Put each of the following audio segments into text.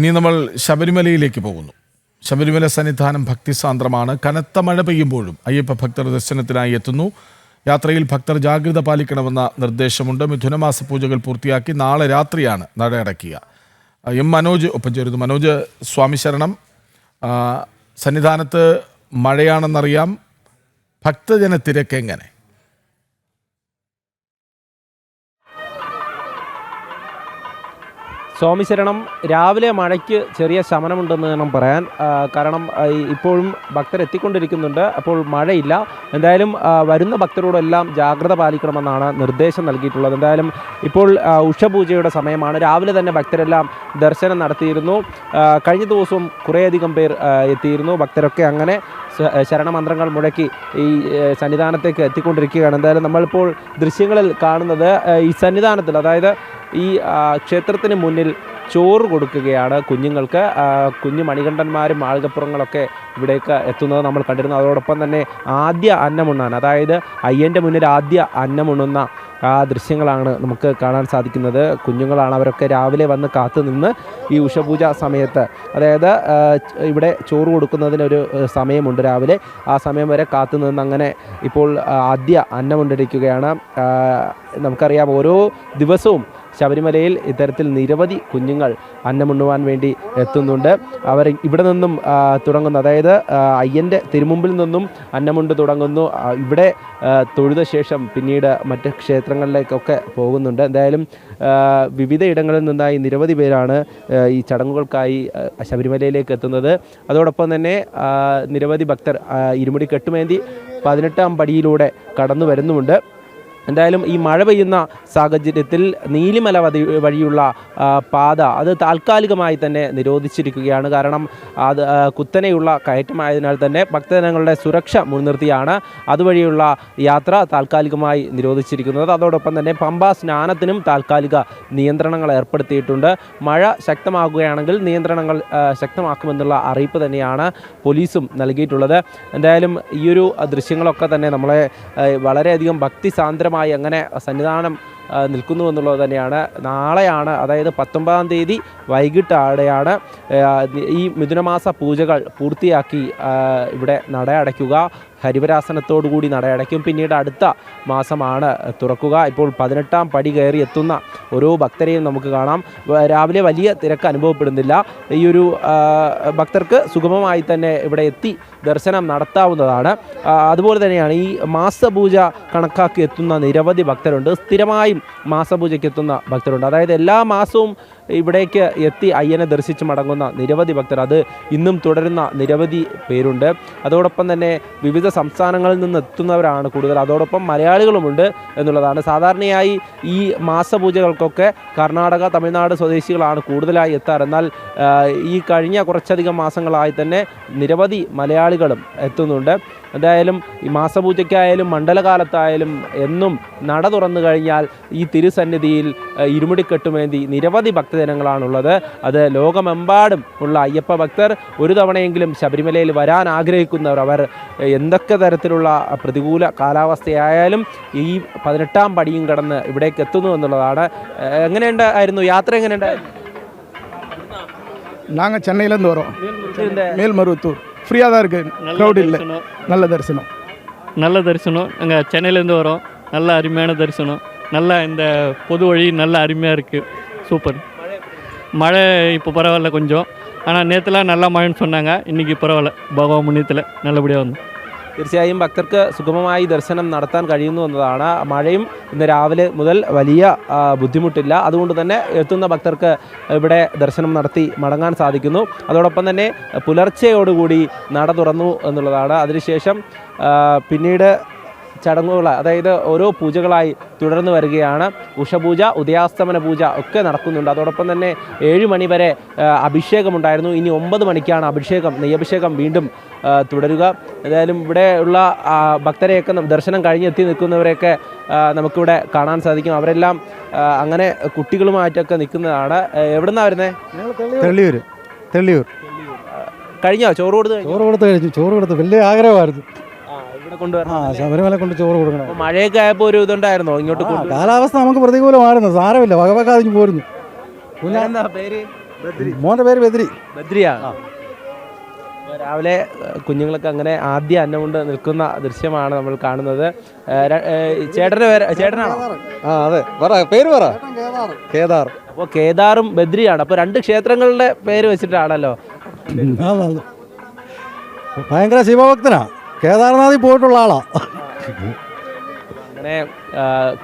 ഇനി നമ്മൾ ശബരിമലയിലേക്ക് പോകുന്നു. ശബരിമല സന്നിധാനം ഭക്തിസാന്ദ്രമാണ്. കനത്ത മഴ പെയ്യുമ്പോഴും അയ്യപ്പ ഭക്തർ ദർശനത്തിനായി എത്തുന്നു. യാത്രയിൽ ഭക്തർ ജാഗ്രത പാലിക്കണമെന്ന നിർദ്ദേശമുണ്ട്. മിഥുനമാസ പൂജകൾ പൂർത്തിയാക്കി നാളെ രാത്രിയാണ് നട അടയ്ക്കുക എം മനോജ് ഒപ്പം ചേരുന്നു. മനോജ് സ്വാമി ശരണം. സന്നിധാനത്ത് മഴയാണെന്നറിയാം. ഭക്തജന തിരക്ക് സ്വാമി ശരണം രാവിലെ മഴയ്ക്ക് ചെറിയ ശമനമുണ്ടെന്ന് വേണം പറയാൻ. കാരണം ഇപ്പോഴും ഭക്തർ എത്തിക്കൊണ്ടിരിക്കുന്നുണ്ട്. അപ്പോൾ മഴയില്ല. എന്തായാലും വരുന്ന ഭക്തരോടെല്ലാം ജാഗ്രത പാലിക്കണമെന്നാണ് നിർദ്ദേശം നൽകിയിട്ടുള്ളത്. എന്തായാലും ഇപ്പോൾ ഉഷപൂജയുടെ സമയമാണ്. രാവിലെ തന്നെ ഭക്തരെല്ലാം ദർശനം നടത്തിയിരുന്നു. കഴിഞ്ഞ ദിവസവും കുറേയധികം പേർ എത്തിയിരുന്നു. ഭക്തരൊക്കെ അങ്ങനെ ശരണമന്ത്രങ്ങൾ മുഴക്കി ഈ സന്നിധാനത്തേക്ക് എത്തിക്കൊണ്ടിരിക്കുകയാണ്. എന്തായാലും നമ്മളിപ്പോൾ ദൃശ്യങ്ങളിൽ കാണുന്നത് ഈ സന്നിധാനത്തിൽ അതായത് ഈ ക്ഷേത്രത്തിന് മുന്നിൽ ചോറ് കൊടുക്കുകയാണ് കുഞ്ഞുങ്ങൾക്ക്. കുഞ്ഞു മണികണ്ഠന്മാരും മാളികപ്പുറങ്ങളൊക്കെ ഇവിടേക്ക് എത്തുന്നത് നമ്മൾ കണ്ടിരുന്നു. അതോടൊപ്പം തന്നെ ആദ്യ അന്നമുണ്ണാൻ അതായത് അയ്യന്റെ മുന്നിൽ ആദ്യ അന്നമുണ്ണുന്ന ആ ദൃശ്യങ്ങളാണ് നമുക്ക് കാണാൻ സാധിക്കുന്നത്. കുഞ്ഞുങ്ങളാണ് അവരൊക്കെ രാവിലെ വന്ന് കാത്തു നിന്ന് ഈ ഉഷപൂജ സമയത്ത്. അതായത് ഇവിടെ ചോറ് കൊടുക്കുന്നതിനൊരു സമയമുണ്ട് രാവിലെ. ആ സമയം വരെ കാത്തു നിന്ന് അങ്ങനെ ഇപ്പോൾ ആദ്യ അന്നമുണ്ടിരിക്കുകയാണ്. നമുക്കറിയാം ഓരോ ദിവസവും ശബരിമലയിൽ ഇത്തരത്തിൽ നിരവധി കുഞ്ഞുങ്ങൾ അന്നമുണ്ണുവാൻ വേണ്ടി എത്തുന്നുണ്ട്. അവർ ഇവിടെ നിന്നും തുടങ്ങുന്നു. അതായത് അയ്യന്റെ തിരുമുമ്പിൽ നിന്നും അന്നമുണ്ട് തുടങ്ങുന്നു. ഇവിടെ തൊഴുത ശേഷം പിന്നീട് മറ്റ് ക്ഷേത്രങ്ങളിലേക്കൊക്കെ പോകുന്നുണ്ട്. എന്തായാലും വിവിധ ഇടങ്ങളിൽ നിന്നായി നിരവധി പേരാണ് ഈ ചടങ്ങുകൾക്കായി ശബരിമലയിലേക്ക് എത്തുന്നത്. അതോടൊപ്പം തന്നെ നിരവധി ഭക്തർ ഇരുമുടി കെട്ടുമേന്തി പതിനെട്ടാം പടിയിലൂടെ കടന്നു വരുന്നുമുണ്ട്. എന്തായാലും ഈ മഴ പെയ്യുന്ന സാഹചര്യത്തിൽ നീലിമല വതി വഴിയുള്ള പാത അത് താൽക്കാലികമായി തന്നെ നിരോധിച്ചിരിക്കുകയാണ്. കാരണം അത് കുത്തനെയുള്ള കയറ്റമായതിനാൽ തന്നെ ഭക്തജനങ്ങളുടെ സുരക്ഷ മുൻനിർത്തിയാണ് അതുവഴിയുള്ള യാത്ര താൽക്കാലികമായി നിരോധിച്ചിരിക്കുന്നത്. അതോടൊപ്പം തന്നെ പമ്പ സ്നാനത്തിനും താൽക്കാലിക നിയന്ത്രണങ്ങൾ ഏർപ്പെടുത്തിയിട്ടുണ്ട്. മഴ ശക്തമാകുകയാണെങ്കിൽ നിയന്ത്രണങ്ങൾ ശക്തമാക്കുമെന്നുള്ള അറിയിപ്പ് തന്നെയാണ് പോലീസും നൽകിയിട്ടുള്ളത്. എന്തായാലും ഈയൊരു ദൃശ്യങ്ങളൊക്കെ തന്നെ നമ്മളെ വളരെയധികം വളരെയധികം ഭക്തിസാന്ദ്രമായി അങ്ങനെ സന്നിധാനം നിൽക്കുന്നു എന്നുള്ളത് തന്നെയാണ്. നാളെയാണ് അതായത് പത്തൊമ്പതാം തീയതി വൈകിട്ടാടെയാണ് ഈ മിഥുനമാസ പൂജകൾ പൂർത്തിയാക്കി ഇവിടെ നടയടയ്ക്കുക. ഹരിവരാസനത്തോടുകൂടി നട അടയ്ക്കും പിന്നീട് അടുത്ത മാസമാണ് തുറക്കുക. ഇപ്പോൾ പതിനെട്ടാം പടി കയറി എത്തുന്ന ഓരോ ഭക്തരെയും നമുക്ക് കാണാം. രാവിലെ വലിയ തിരക്ക് അനുഭവപ്പെടുന്നില്ല. ഈ ഒരു ഭക്തർക്ക് സുഗമമായി തന്നെ ഇവിടെ എത്തി ദർശനം നടത്താവുന്നതാണ്. അതുപോലെ തന്നെയാണ് ഈ മാസപൂജ കണക്കാക്കി എത്തുന്ന നിരവധി ഭക്തരുണ്ട്. സ്ഥിരമായും മാസപൂജയ്ക്ക് എത്തുന്ന ഭക്തരുണ്ട്. അതായത് എല്ലാ മാസവും ഇവിടേക്ക് എത്തി അയ്യനെ ദർശിച്ച് മടങ്ങുന്ന നിരവധി ഭക്തർ. അത് ഇന്നും തുടരുന്ന നിരവധി പേരുണ്ട്. അതോടൊപ്പം തന്നെ വിവിധ സംസ്ഥാനങ്ങളിൽ നിന്ന് എത്തുന്നവരാണ് കൂടുതൽ. അതോടൊപ്പം മലയാളികളുമുണ്ട് എന്നുള്ളതാണ്. സാധാരണയായി ഈ മാസപൂജകൾക്കൊക്കെ കർണാടക തമിഴ്നാട് സ്വദേശികളാണ് കൂടുതലായി എത്താറ്. എന്നാൽ ഈ കഴിഞ്ഞ കുറച്ചധികം മാസങ്ങളായി തന്നെ നിരവധി മലയാളികളും എത്തുന്നുണ്ട്. എന്തായാലും ഈ മാസപൂജയ്ക്കായാലും മണ്ഡലകാലത്തായാലും എന്നും നട തുറന്നു കഴിഞ്ഞാൽ ഈ തിരുസന്നിധിയിൽ ആ, ഇരുമുടിക്കെട്ടുമേന്തി നിരവധി ഭക്തജനങ്ങളാണുള്ളത് അത് ലോകമെമ്പാടും ഉള്ള അയ്യപ്പ ഭക്തർ ഒരു തവണയെങ്കിലും ശബരിമലയിൽ വരാൻ ആഗ്രഹിക്കുന്നവർ അവർ എന്തൊക്കെ തരത്തിലുള്ള പ്രതികൂല കാലാവസ്ഥയായാലും ഈ പതിനെട്ടാം പടിയും കടന്ന് ഇവിടേക്ക് എത്തുന്നു എന്നുള്ളതാണ് ഏഹ് എങ്ങനെയുണ്ടായിരുന്നു യാത്ര എങ്ങനെയുണ്ടായിരുന്നു நாங்கள் சென்னையிலேருந்து வரோம் இந்த மேல்மருவத்தூர் ஃப்ரீயாக தான் இருக்குது க்ரௌட் இல்லை. நல்ல தரிசனம். நல்ல தரிசனம். நாங்கள் சென்னையிலேருந்து வரோம். நல்ல அருமையான தரிசனம். நல்லா இந்த பொது வழி நல்ல அருமையாக இருக்குது சூப்பர் மழை இப்போ பரவாயில்ல கொஞ்சம். ஆனால் நேற்றுலாம் நல்லா மழைன்னு சொன்னாங்க. இன்றைக்கி பரவாயில்ல. பகவான் முன்னியத்தில் நல்லபடியாக வந்து തീർച്ചയായും ഭക്തർക്ക് സുഗമമായി ദർശനം നടത്താൻ കഴിയുന്നു എന്നതാണ്. മഴയും ഇന്ന് രാവിലെ മുതൽ വലിയ ബുദ്ധിമുട്ടില്ല. അതുകൊണ്ട് തന്നെ എത്തുന്ന ഭക്തർക്ക് ഇവിടെ ദർശനം നടത്തി മടങ്ങാൻ സാധിക്കുന്നു. അതോടൊപ്പം തന്നെ പുലർച്ചയോടുകൂടി നട തുറന്നു എന്നുള്ളതാണ്. അതിനുശേഷം പിന്നീട് ചടങ്ങുകൾ അതായത് ഓരോ പൂജകളായി തുടർന്ന് വരികയാണ്. ഉഷപൂജ ഉദയാസ്തമന പൂജ ഒക്കെ നടക്കുന്നുണ്ട്. അതോടൊപ്പം തന്നെ ഏഴ് മണി വരെ അഭിഷേകമുണ്ടായിരുന്നു. ഇനി ഒമ്പത് മണിക്കാണ് അഭിഷേകം നെയ്യഭിഷേകം വീണ്ടും തുടരുക. ഏതായാലും ഇവിടെ ഉള്ള ഭക്തരെയൊക്കെ ദർശനം കഴിഞ്ഞെത്തി നിൽക്കുന്നവരെയൊക്കെ നമുക്കിവിടെ കാണാൻ സാധിക്കും. അവരെല്ലാം അങ്ങനെ കുട്ടികളുമായിട്ടൊക്കെ നിൽക്കുന്നതാണ്. എവിടുന്നാ വരുന്നത് തെള്ളിയൂർ തെള്ളിയൂർ കഴിഞ്ഞോ? ചോറ് കൊടുത്ത്? ചോറ് കൊടുത്ത് കഴിഞ്ഞു. ചോറ് കൊടുത്ത് വലിയ ആഗ്രഹമായിരുന്നു. ആ, ശബരിമല കൊണ്ട് ചോറ് കൊടുക്കണം. മഴയൊക്കെ ആയപ്പോൾ ഒരു ഇതുണ്ടായിരുന്നോ? ഇങ്ങോട്ട് ആ, കൊണ്ടുവരാൻ? കാലാവസ്ഥ നമുക്ക് പ്രതികൂലമായിരുന്നു. സാരമില്ല. വകവെക്കാതെ പോരുന്നു. മോന്റെ എന്താ പേര്? മോന്റെ പേര് ബദ്രി. ബദ്രിയാ? രാവിലെ ഏഹ്, കുഞ്ഞുങ്ങളൊക്കെ അങ്ങനെ ആദ്യ അന്നം കൊണ്ട് നിൽക്കുന്ന ദൃശ്യമാണ് നമ്മൾ കാണുന്നത്. ഏഹ്, ര- ഏഹ്, ചേട്ടന്റെ പേര് ചേട്ടനാണോ? ആ അതെ. പറ പേര് പറ. കേദാർ. അപ്പോൾ കേദാറും ബദ്രിയാണ്. അപ്പോൾ രണ്ട് ക്ഷേത്രങ്ങളുടെ പേര് വെച്ചിട്ടാണല്ലോ. ഭയങ്കര ശിവഭക്തനാ. കേദാർനാഥിൽ പോയിട്ടുള്ള ആളാ. അങ്ങനെ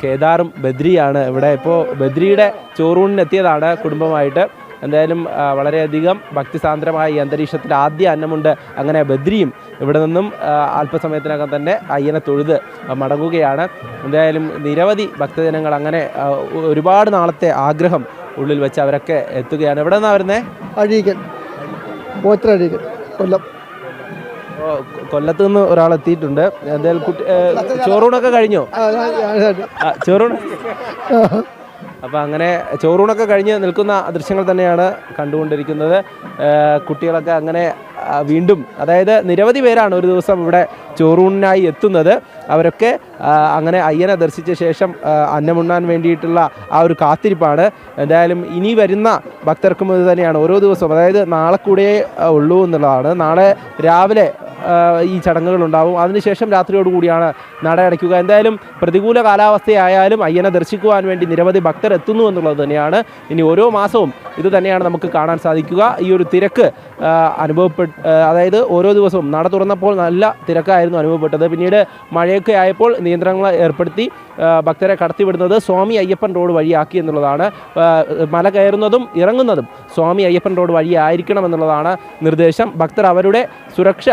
കേദാറും ബദ്രിയാണ് ഇവിടെ. ഇപ്പോൾ ബദ്രിയുടെ ചോറൂണിന് എത്തിയതാണ് കുടുംബമായിട്ട്. എന്തായാലും വളരെയധികം ഭക്തിസാന്ദ്രമായ ഈ അന്തരീക്ഷത്തിൽ ആദ്യ അന്നമുണ്ട്. അങ്ങനെ ബദ്രിയും ഇവിടെ നിന്നും അല്പസമയത്തിനകം തന്നെ അയ്യനെ തൊഴുത് മടങ്ങുകയാണ്. എന്തായാലും നിരവധി ഭക്തജനങ്ങൾ അങ്ങനെ ഒരുപാട് നാളത്തെ ആഗ്രഹം ഉള്ളിൽ വെച്ച് അവരൊക്കെ എത്തുകയാണ്. എവിടെ നിന്നാണ് വരുന്നത് അഴീക്കൻ. അഴീക്കൽ കൊല്ലം. കൊല്ലത്ത് നിന്ന് ഒരാൾ എത്തിയിട്ടുണ്ട്. എന്തായാലും കുട്ടി ചോറൂണൊക്കെ കഴിഞ്ഞോ? ചോറൂണ് അപ്പോൾ അങ്ങനെ ചോറൂണൊക്കെ കഴിഞ്ഞ് നിൽക്കുന്ന ദൃശ്യങ്ങൾ തന്നെയാണ് കണ്ടുകൊണ്ടിരിക്കുന്നത്. കുട്ടികളൊക്കെ അങ്ങനെ വീണ്ടും അതായത് നിരവധി പേരാണ് ഒരു ദിവസം ഇവിടെ ചോറൂണിനായി എത്തുന്നത്. അവരൊക്കെ അങ്ങനെ അയ്യനെ ദർശിച്ച ശേഷം അന്നമുണ്ണാൻ വേണ്ടിയിട്ടുള്ള ആ ഒരു കാത്തിരിപ്പാണ്. എന്തായാലും ഇനി വരുന്ന ഭക്തർക്കും ഇത് തന്നെയാണ് ഓരോ ദിവസവും. അതായത് നാളെ കൂടെ ഉള്ളൂ എന്നുള്ളതാണ്. നാളെ രാവിലെ ഈ ചടങ്ങുകളുണ്ടാവും. അതിനുശേഷം രാത്രിയോടുകൂടിയാണ് നട അടയ്ക്കുക. എന്തായാലും പ്രതികൂല കാലാവസ്ഥയായാലും അയ്യനെ ദർശിക്കുവാൻ വേണ്ടി നിരവധി ഭക്തർ എത്തുന്നു എന്നുള്ളത് തന്നെയാണ്. ഇനി ഓരോ മാസവും ഇത് തന്നെയാണ് നമുക്ക് കാണാൻ സാധിക്കുക. ഈ ഒരു തിരക്ക് അനുഭവപ്പെട്ട് അതായത് ഓരോ ദിവസവും നട തുറന്നപ്പോൾ നല്ല തിരക്കായിരുന്നു അനുഭവപ്പെട്ടത്. പിന്നീട് മഴയൊക്കെ ആയപ്പോൾ നിയന്ത്രണങ്ങൾ ഏർപ്പെടുത്തി ഭക്തരെ കടത്തിവിടുന്നത് സ്വാമി അയ്യപ്പൻ റോഡ് വഴിയാക്കി എന്നുള്ളതാണ്. മല കയറുന്നതും ഇറങ്ങുന്നതും സ്വാമി അയ്യപ്പൻ റോഡ് വഴിയായിരിക്കണം എന്നുള്ളതാണ് നിർദ്ദേശം. ഭക്തർ അവരുടെ സുരക്ഷ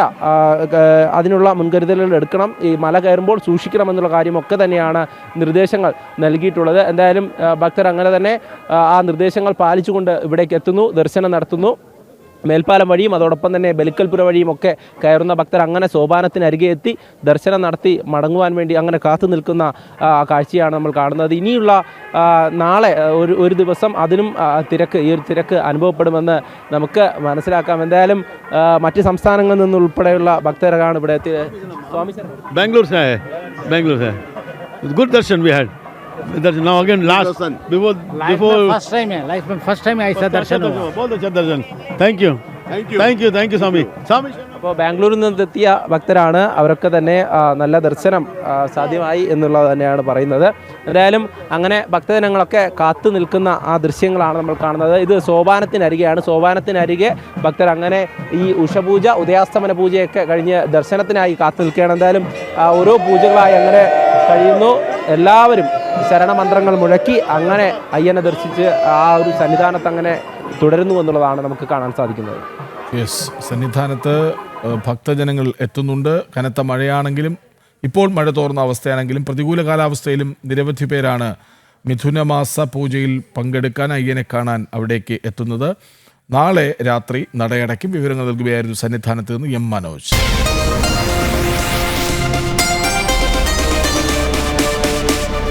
അതിനുള്ള മുൻകരുതലുകൾ എടുക്കണം. ഈ മല കയറുമ്പോൾ സൂക്ഷിക്കണം എന്നുള്ള കാര്യമൊക്കെ തന്നെയാണ് നിർദ്ദേശങ്ങൾ നൽകിയിട്ടുള്ളത്. എന്തായാലും ഭക്തർ അങ്ങനെ തന്നെ ആ, നിർദ്ദേശങ്ങൾ പാലിച്ചുകൊണ്ട് ഇവിടേക്ക് എത്തുന്നു ദർശനം നടത്തുന്നു. മേൽപ്പാലം വഴിയും അതോടൊപ്പം തന്നെ ബലിക്കൽപുര വഴിയും ഒക്കെ കയറുന്ന ഭക്തർ അങ്ങനെ സോപാനത്തിനരികെ എത്തി ദർശനം നടത്തി മടങ്ങുവാൻ വേണ്ടി അങ്ങനെ കാത്തു നിൽക്കുന്ന കാഴ്ചയാണ് നമ്മൾ കാണുന്നത്. ഇനിയുള്ള നാളെ ഒരു ഒരു ദിവസം അതിനും തിരക്ക് ഈ ഒരു തിരക്ക് അനുഭവപ്പെടുമെന്ന് നമുക്ക് മനസ്സിലാക്കാം. എന്തായാലും മറ്റ് സംസ്ഥാനങ്ങളിൽ നിന്നുൾപ്പെടെയുള്ള ഭക്തരാണ് ഇവിടെ എത്തിയത് സ്വാമി Bangalore Bangalore good darshan we had darshan we had darshan now again last before before first time है लाइफ में फर्स्ट टाइम ऐसा दर्शन हुआ बहुत अच्छा दर्शन thank you thank you thank you thank you Swami Swami അപ്പോൾ ബാംഗ്ലൂരിൽ നിന്നെത്തിയ ഭക്തരാണ് അവരൊക്കെ തന്നെ ആ, നല്ല ദർശനം ആ, സാധ്യമായി എന്നുള്ളത് തന്നെയാണ് പറയുന്നത് എന്തായാലും അങ്ങനെ ഭക്തജനങ്ങളൊക്കെ കാത്തു നിൽക്കുന്ന ആ ദൃശ്യങ്ങളാണ് നമ്മൾ കാണുന്നത് ഇത് സോപാനത്തിനരികെയാണ് സോപാനത്തിനരികെ ഭക്തർ അങ്ങനെ ഈ ഉഷപൂജ ഉദയാസ്തമന പൂജയൊക്കെ കഴിഞ്ഞ് ദർശനത്തിനായി കാത്തു നിൽക്കുകയാണ് എന്തായാലും ആ, ഓരോ പൂജകളായി അങ്ങനെ കഴിയുന്നു എല്ലാവരും ശരണമന്ത്രങ്ങൾ മുഴക്കി അങ്ങനെ അയ്യനെ ദർശിച്ച് ആ ഒരു സന്നിധാനത്ത് അങ്ങനെ തുടരുന്നു എന്നുള്ളതാണ് നമുക്ക് കാണാൻ സാധിക്കുന്നത്. യെസ് സന്നിധാനത്ത് ഭക്തജനങ്ങൾ എത്തുന്നുണ്ട്. കനത്ത മഴയാണെങ്കിലും ഇപ്പോൾ മഴ തോർന്ന അവസ്ഥയാണെങ്കിലും പ്രതികൂല കാലാവസ്ഥയിലും നിരവധി പേരാണ് മിഥുനമാസ പൂജയിൽ പങ്കെടുക്കാൻ അയ്യനെ കാണാൻ അവിടേക്ക് എത്തുന്നത്. നാളെ രാത്രി നടയടയ്ക്കും വിവരങ്ങൾ നൽകുകയായിരുന്നു സന്നിധാനത്ത് നിന്ന് എം മനോജ്.